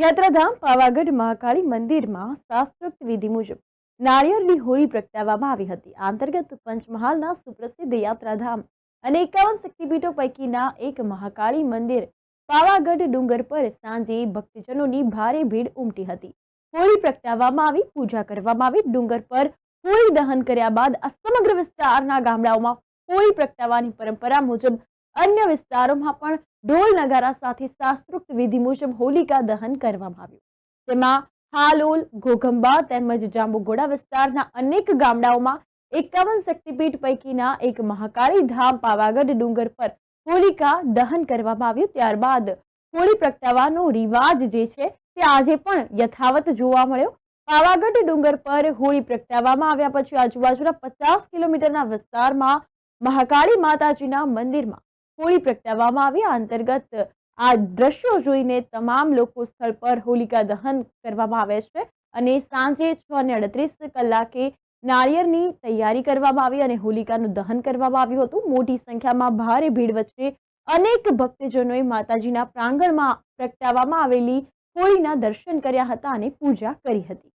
યાત્રાધામ પાવાગઢ મહાકાળી મંદિરમાં શાસ્ત્રોક્ત વિધિ મુજબ નાળિયેરની હોળી પ્રગટાવવામાં આવી હતી. આ અંતર્ગત પંચમહાલના સુપ્રસિદ્ધ યાત્રાધામ અને એકાવન શક્તિપીઠો પૈકીના એક મહાકાળી મંદિર પાવાગઢ ડુંગર પર સાંજે ભક્તજનોની ભારે ભીડ ઉમટી હતી. હોળી પ્રગટાવવામાં આવી, પૂજા કરવામાં આવી, ડુંગર પર હોળી દહન કર્યા બાદ આ સમગ્ર વિસ્તારના ગામડાઓમાં હોળી પ્રગટાવવાની પરંપરા મુજબ અન્ય વિસ્તારોમાં પણ ઢોલ નગારા સાથે શાસ્ત્રોક્ત વિધિ મુજબ હોલિકા દહન કરવામાં આવ્યું. તેમાં હાલોલ, ઘોઘંબા તેમજ જાંબુઘોડા વિસ્તારના અનેક ગામડાઓમાં એકાવન શક્તિપીઠ પૈકીના એક મહાકાળી ધામ પાવાગઢ ડુંગર પર હોલિકા દહન કરવામાં આવ્યું. ત્યારબાદ હોળી પ્રગટાવવાનો રિવાજ જે છે તે આજે પણ યથાવત જોવા મળ્યો. પાવાગઢ ડુંગર પર હોળી પ્રગટાવવામાં આવ્યા પછી આજુબાજુના પચાસ કિલોમીટરના વિસ્તારમાં મહાકાળી માતાજીના મંદિરમાં હોળી પ્રગટાવવામાં આવી. આ અંતર્ગત આ દ્રશ્યો જોઈને તમામ લોકો સ્થળ પર હોલિકા દહન કરવામાં આવે છે અને સાંજે છ ને અડત્રીસ કલાકે નાળિયેરની તૈયારી કરવામાં આવી અને હોલિકાનું દહન કરવામાં આવ્યું હતું. મોટી સંખ્યામાં ભારે ભીડ વચ્ચે અનેક ભક્તજનોએ માતાજીના પ્રાંગણમાં પ્રગટાવવામાં આવેલી હોળીના દર્શન કર્યા હતા અને પૂજા કરી હતી.